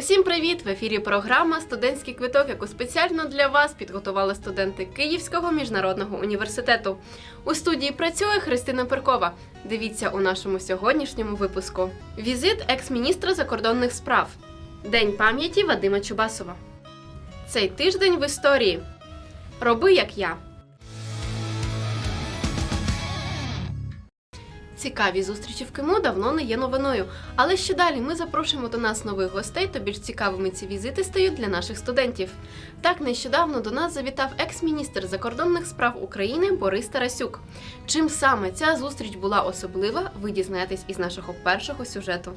Усім привіт! В ефірі програма Студентський квиток, яку спеціально для вас підготували студенти Київського міжнародного університету. У студії працює Христина Перкова. Дивіться у нашому сьогоднішньому випуску: Візит екс-міністра закордонних справ, День пам'яті Вадима Чубасова. Цей тиждень в історії. Роби як я. Цікаві зустрічі в КИМУ давно не є новиною. Але ще далі ми запрошуємо до нас нових гостей, то більш цікавими ці візити стають для наших студентів. Так нещодавно до нас завітав екс-міністр закордонних справ України Борис Тарасюк. Чим саме ця зустріч була особлива, ви дізнаєтесь із нашого першого сюжету.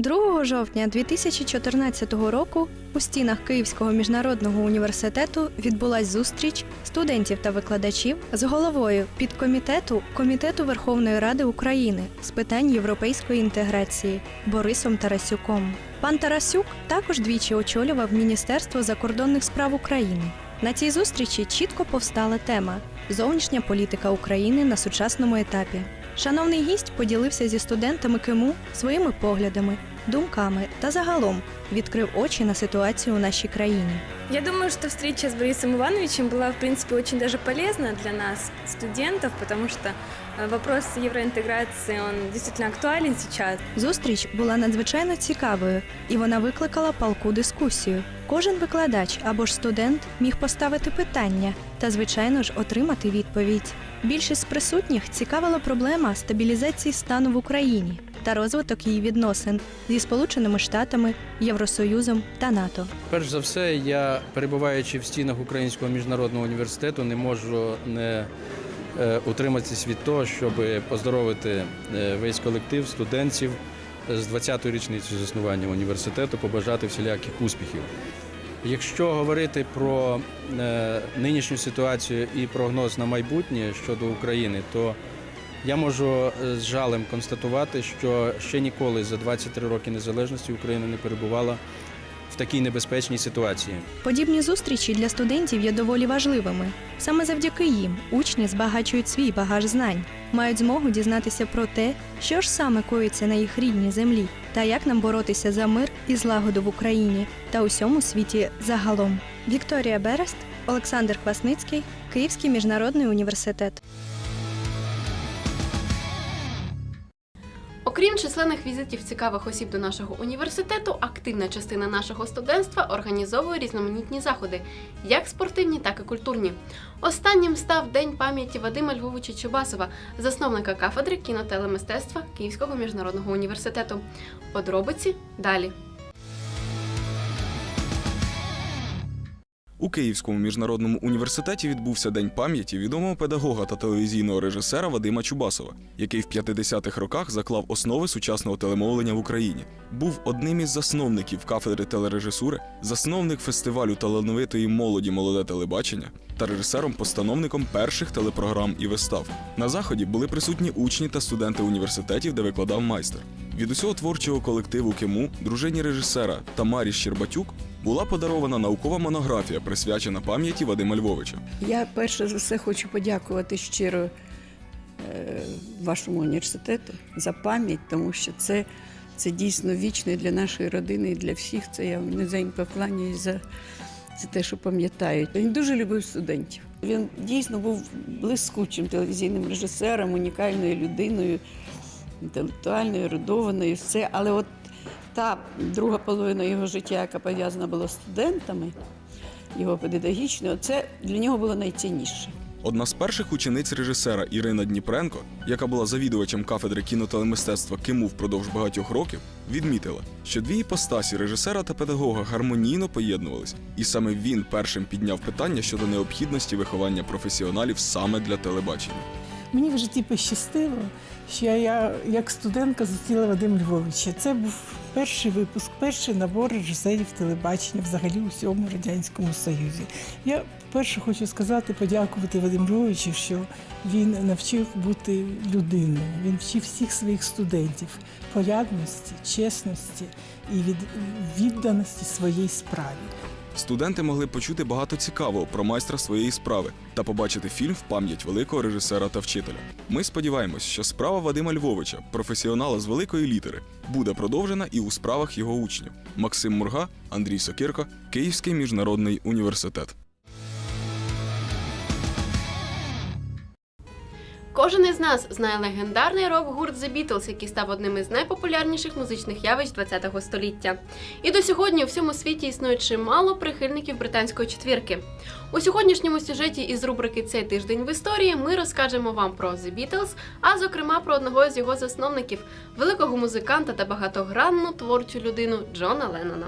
2 жовтня 2014 року у стінах Київського міжнародного університету відбулась зустріч студентів та викладачів з головою підкомітету Комітету Верховної Ради України з питань європейської інтеграції Борисом Тарасюком. Пан Тарасюк також двічі очолював Міністерство закордонних справ України. На цій зустрічі чітко повстала тема зовнішня політика України на сучасному етапі. Шановний гість поділився зі студентами КИМУ своїми поглядами, думками та загалом відкрив очі на ситуацію у нашій країні. Я думаю, что встреча с Борисом Ивановичем была, в принципе, очень даже полезна для нас, студентов, потому что э, вопрос евроинтеграции, он действительно актуален сейчас. Зустріч була надзвичайно цікавою, і вона викликала палку дискусію. Кожен викладач або ж студент міг поставити питання та, звичайно ж, отримати відповідь. Більшість присутніх цікавила проблема стабілізації стану в Україні та розвиток її відносин зі Сполученими Штатами, Євросоюзом та НАТО. Перш за все, я перебуваючи в стінах Українського міжнародного університету, не можу не е, утриматись від того, щоб поздоровити е, весь колектив студентів з 20-ї річниці заснування університету, побажати всіляких успіхів. Якщо говорити про е, нинішню ситуацію і прогноз на майбутнє щодо України, то я можу е, з жалем констатувати, що ще ніколи за 23 роки незалежності Україна не перебувала в такій небезпечній ситуації. Подібні зустрічі для студентів є доволі важливими. Саме завдяки їм учні збагачують свій багаж знань, мають змогу дізнатися про те, що ж саме коїться на їх рідній землі, та як нам боротися за мир і злагоду в Україні та усьому світі загалом. Вікторія Берест, Олександр Квасницький, Київський міжнародний університет. Окрім численних візитів цікавих осіб до нашого університету, активна частина нашого студентства організовує різноманітні заходи, як спортивні, так і культурні. Останнім став День пам'яті Вадима Львовича Чубасова, засновника кафедри кінотелемистецтва Київського міжнародного університету. Подробиці далі. У Київському міжнародному університеті відбувся День пам'яті відомого педагога та телевізійного режисера Вадима Чубасова, який в 50-х роках заклав основи сучасного телемовлення в Україні. Був одним із засновників кафедри телережисури, засновник фестивалю талановитої молоді Молоде телебачення та режисером-постановником перших телепрограм і вистав. На заході були присутні учні та студенти університетів, де викладав майстер. Від усього творчого колективу Киму, дружині режисера Тамарі Щербатюк, була подарована наукова монографія, присвячена пам'яті Вадима Львовича. Я перше за все хочу подякувати щиро е, вашому університету за пам'ять, тому що це, це дійсно вічно і для нашої родини і для всіх. Це я низенько кланяюсь за, за те, що пам'ятають. Він дуже любив студентів. Він дійсно був блискучим телевізійним режисером, унікальною людиною, інтелектуальною, ерудованою, все. Але от та друга половина його життя, яка пов'язана була з студентами, його педагогічного, це для нього було найцінніше. Одна з перших учениць режисера Ірина Дніпренко, яка була завідувачем кафедри кінотелемистецтва Киму впродовж багатьох років, відмітила, що дві іпостасі режисера та педагога гармонійно поєднувалися, і саме він першим підняв питання щодо необхідності виховання професіоналів саме для телебачення. Мені в житті пощастило, що я як студентка зустріла Вадима Львовича. Це був перший випуск, перший набор режисерів телебачення взагалі у всьому Радянському Союзі. Я перше хочу сказати, подякувати Вадиму Львовичу, що він навчив бути людиною. Він вчив всіх своїх студентів порядності, чесності і від, відданості своїй справі. Студенти могли почути багато цікавого про майстра своєї справи та побачити фільм в пам'ять великого режисера та вчителя. Ми сподіваємось, що справа Вадима Львовича, професіонала з великої літери, буде продовжена і у справах його учнів. Максим Мурга, Андрій Сокирко, Київський міжнародний університет. Кожен із нас знає легендарний рок-гурт The Beatles, який став одним із найпопулярніших музичних явищ ХХ століття. І до сьогодні у всьому світі існує чимало прихильників британської четвірки. У сьогоднішньому сюжеті із рубрики Цей тиждень в історії ми розкажемо вам про The Beatles, а зокрема про одного з його засновників, великого музиканта та багатогранну творчу людину Джона Леннона.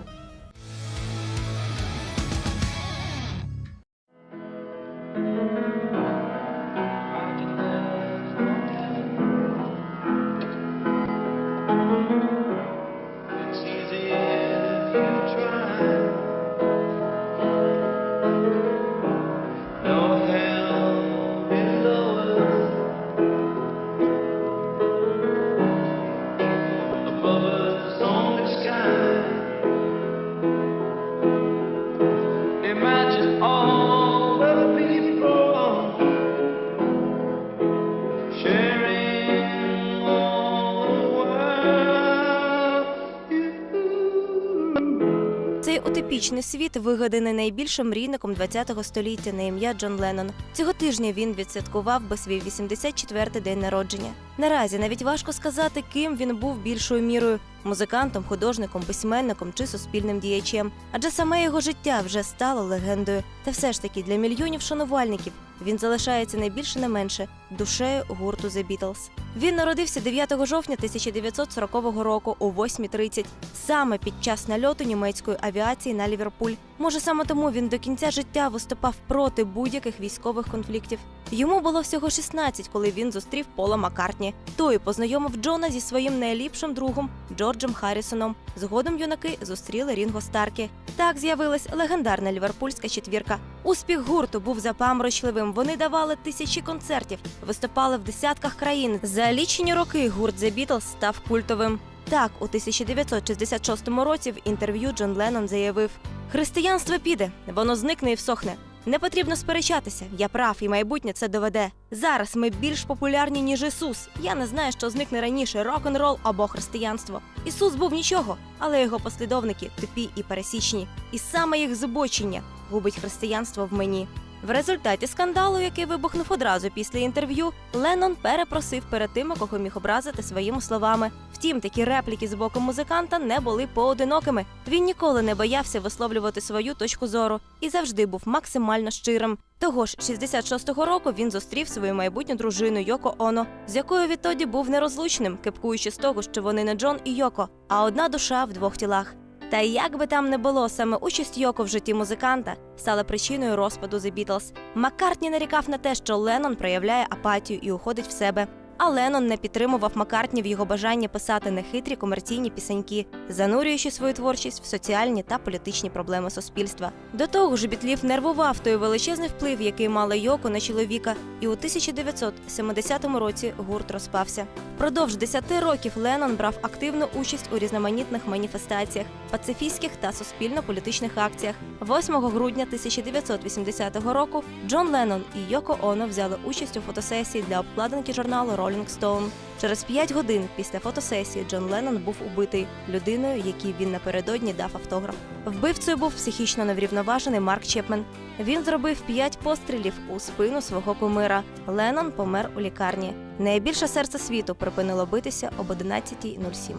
Утопічний світ вигаданий найбільшим мрійником ХХ століття на ім'я Джон Леннон. Цього тижня він відсвяткував би свій 84-й день народження. Наразі навіть важко сказати, ким він був більшою мірою музикантом, художником, письменником чи суспільним діячем. Адже саме його життя вже стало легендою. Та все ж таки для мільйонів шанувальників він залишається найбільше не менше душею гурту The Beatles. Він народився 9 жовтня 1940 року о 8.30, саме під час нальоту німецької авіації на Ліверпуль. Може, саме тому він до кінця життя виступав проти будь-яких військових конфліктів. Йому було всього 16, коли він зустрів Пола Маккартні. Той познайомив Джона зі своїм найліпшим другом Джорджем Харрісоном. Згодом юнаки зустріли Рінго Старкі. Так з'явилась легендарна ліверпульська четвірка. Успіх гурту був запаморочливим. Вони давали тисячі концертів, виступали в десятках країн. За лічені роки гурт The Beatles став культовим. Так, у 1966 році в інтерв'ю Джон Леннон заявив: Християнство піде, воно зникне і всохне. Не потрібно сперечатися. Я прав, і майбутнє це доведе. Зараз ми більш популярні, ніж Ісус. Я не знаю, що зникне раніше рок-н-рол або християнство. Ісус був нічого, але його послідовники тупі і пересічні. І саме їх зубочення губить християнство в мені. В результаті скандалу, який вибухнув одразу після інтерв'ю, Леннон перепросив перед тими, кого міг образити своїми словами. Втім, такі репліки з боку музиканта не були поодинокими. Він ніколи не боявся висловлювати свою точку зору і завжди був максимально щирим. Того ж 66-го року він зустрів свою майбутню дружину Йоко Оно, з якою відтоді був нерозлучним, кепкуючи з того, що вони не Джон і Йоко, а одна душа в двох тілах. Та як би там не було, саме участь Йоко в житті музиканта стала причиною розпаду The Beatles. Маккартні нарікав на те, що Леннон проявляє апатію і уходить в себе. А Леннон не підтримував Маккартні в його бажанні писати нехитрі комерційні пісеньки, занурюючи свою творчість в соціальні та політичні проблеми суспільства. До того ж, Бітлів нервував той величезний вплив, який мала Йоко на чоловіка, і у 1970 році гурт розпався. Впродовж 10 років Леннон брав активну участь у різноманітних маніфестаціях, пацифістських та суспільно-політичних акціях. 8 грудня 1980 року Джон Леннон і Йоко Оно взяли участь у фотосесії для обкладинки журналу Rolling Stone. Через 5 годин після фотосесії Джон Леннон був убитий людиною, якій він напередодні дав автограф. Вбивцею був психічно неврівноважений Марк Чепмен. Він зробив 5 пострілів у спину свого кумира. Леннон помер у лікарні. Найбільше серце світу припинило битися об 11.07.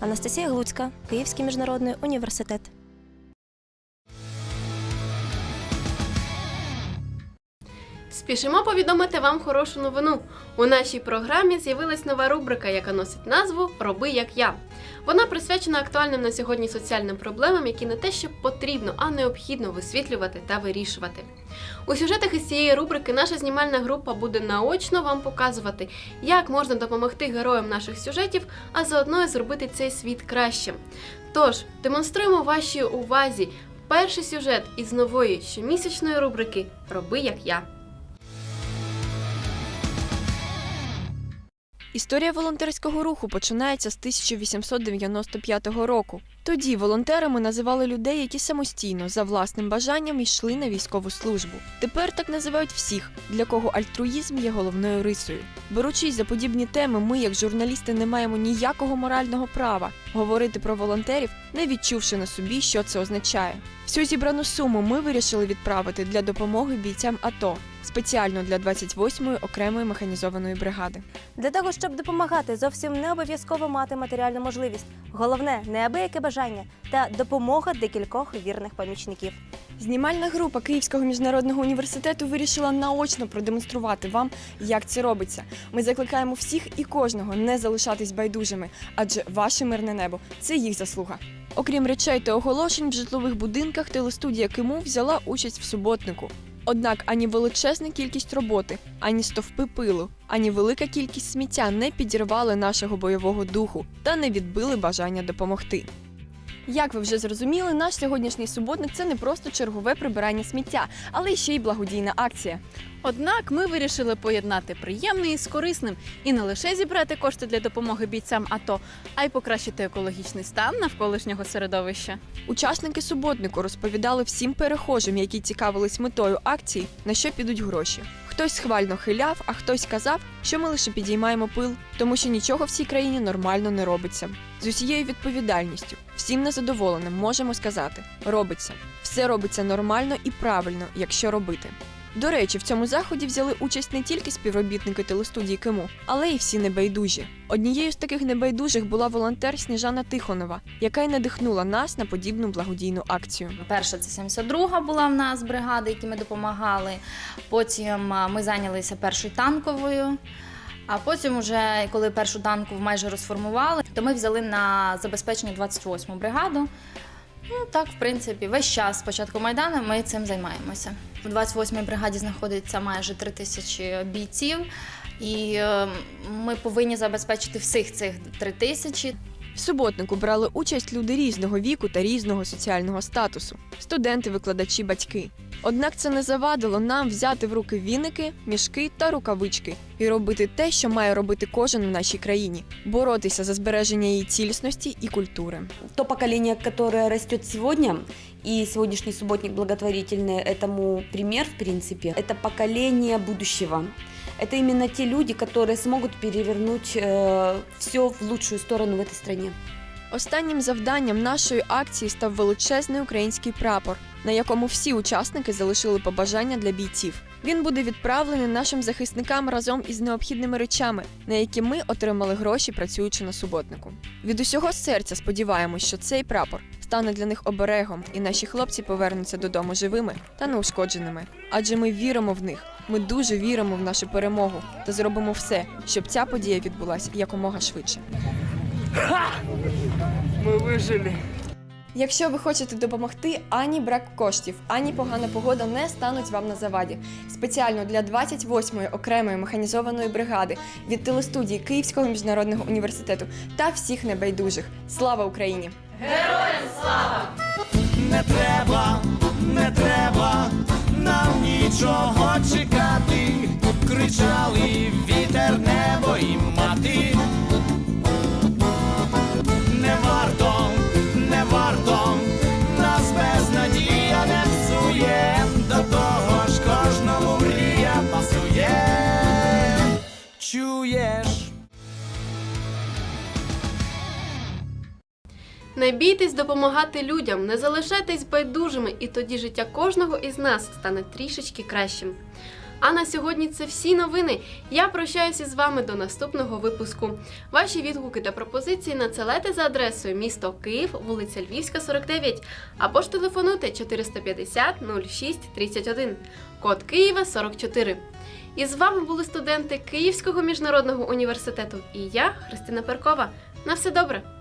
Анастасія Глуцька, Київський міжнародний університет. Спішимо повідомити вам хорошу новину. У нашій програмі з'явилась нова рубрика, яка носить назву Роби як я. Вона присвячена актуальним на сьогодні соціальним проблемам, які не те, що потрібно, а необхідно висвітлювати та вирішувати. У сюжетах із цієї рубрики наша знімальна група буде наочно вам показувати, як можна допомогти героям наших сюжетів, а заодно і зробити цей світ кращим. Тож демонструємо вашій увазі перший сюжет із нової щомісячної рубрики Роби як я. Історія волонтерського руху починається з 1895 року. Тоді волонтерами називали людей, які самостійно за власним бажанням йшли на військову службу. Тепер так називають всіх, для кого альтруїзм є головною рисою. Беручись за подібні теми, ми, як журналісти, не маємо ніякого морального права говорити про волонтерів, не відчувши на собі, що це означає. Всю зібрану суму ми вирішили відправити для допомоги бійцям АТО спеціально для 28-ї окремої механізованої бригади. Для того, щоб допомагати, зовсім не обов'язково мати матеріальну можливість. Головне неабияке бажання та допомога декількох вірних помічників. Знімальна група Київського міжнародного університету вирішила наочно продемонструвати вам, як це робиться. Ми закликаємо всіх і кожного не залишатись байдужими, адже ваше мирне небо це їх заслуга. Окрім речей та оголошень в житлових будинках, телестудія Киму взяла участь в суботнику. Однак ані величезна кількість роботи, ані стовпи пилу, ані велика кількість сміття не підірвали нашого бойового духу та не відбили бажання допомогти. Як ви вже зрозуміли, наш сьогоднішній суботник це не просто чергове прибирання сміття, але ще й благодійна акція. Однак ми вирішили поєднати приємне із корисним і не лише зібрати кошти для допомоги бійцям АТО, а й покращити екологічний стан навколишнього середовища. Учасники суботнику розповідали всім перехожим, які цікавились метою акції, на що підуть гроші. Хтось схвально хиляв, а хтось казав, що ми лише підіймаємо пил, тому що нічого в цій країні нормально не робиться. З усією відповідальністю, всім незадоволеним можемо сказати: робиться. Все робиться нормально і правильно, якщо робити. До речі, в цьому заході взяли участь не тільки співробітники телестудії Киму, але й всі небайдужі. Однією з таких небайдужих була волонтер Сніжана Тихонова, яка й надихнула нас на подібну благодійну акцію. Перша це 72-га була в нас бригада, які ми допомагали. Потім ми зайнялися першою танковою. А потім, уже коли першу танку майже розформували, то ми взяли на забезпечення 28-му бригаду. Ну так, в принципі, весь час з початку майдану ми цим займаємося. У 28-й бригаді знаходиться майже 3 тисячі бійців, і е, ми повинні забезпечити всіх цих 3 тисячі. В суботнику брали участь люди різного віку та різного соціального статусу студенти, викладачі, батьки. Однак це не завадило нам взяти в руки віники, мішки та рукавички і робити те, що має робити кожен в нашій країні боротися за збереження її цілісності і культури. то поколение, которое растет сегодня, и сегодняшний субботник благотворительный этому пример, в принципе, это поколение будущего. Это именно те люди, которые смогут перевернуть все в лучшую сторону в этой стране. Останнім завданням нашої акції став величезний український прапор, на якому всі учасники залишили побажання для бійців. Він буде відправлений нашим захисникам разом із необхідними речами, на які ми отримали гроші, працюючи на суботнику. Від усього серця сподіваємось, що цей прапор стане для них оберегом, і наші хлопці повернуться додому живими та неушкодженими. Адже ми віримо в них. Ми дуже віримо в нашу перемогу та зробимо все, щоб ця подія відбулася якомога швидше. Ми вижили. Якщо ви хочете допомогти, ані брак коштів, ані погана погода не стануть вам на заваді. Спеціально для 28-ї окремої механізованої бригади від телестудії Київського міжнародного університету та всіх небайдужих. Слава Україні! Героям слава! Не треба, не треба нам нічого чекати. Кричали вітер, небо і мати. Не бійтесь допомагати людям, не залишайтесь байдужими, і тоді життя кожного із нас стане трішечки кращим. А на сьогодні це всі новини. Я прощаюся з вами до наступного випуску. Ваші відгуки та пропозиції надсилайте за адресою місто Київ, вулиця Львівська, 49, або ж телефонуйте 450 06 31, код Києва 44. І з вами були студенти Київського міжнародного університету і я, Христина Перкова. На все добре!